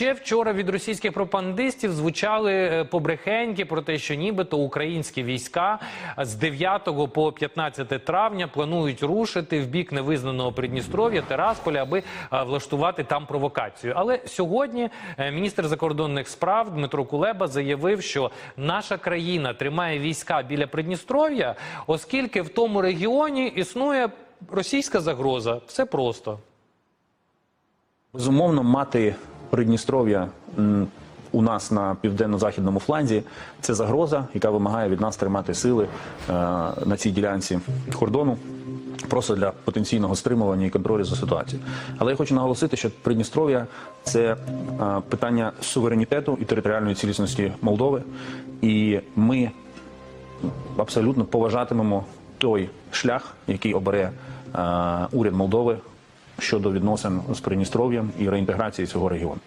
ще вчора від російських пропагандистів звучали е, побрехеньки про те, що нібито українські війська з 9 по 15 травня планують рушити в бік невизнаного Придністров'я, Терасполя, аби е, влаштувати там провокацію. Але сьогодні е, міністр закордонних справ Дмитро Кулеба заявив, що наша країна тримає війська біля Придністров'я, оскільки в тому регіоні існує російська загроза. Все просто. Безумовно, мати Придністров'я у нас на південно-західному фланзі це загроза, яка вимагає від нас тримати сили е, на цій ділянці кордону. Просто для потенційного стримування і контролю за ситуацією. Але я хочу наголосити, що Придністров'я це е, питання суверенітету і територіальної цілісності Молдови, і ми абсолютно поважатимемо той шлях, який обере е, уряд Молдови щодо відносин з Придністров'ям і реінтеграції цього регіону.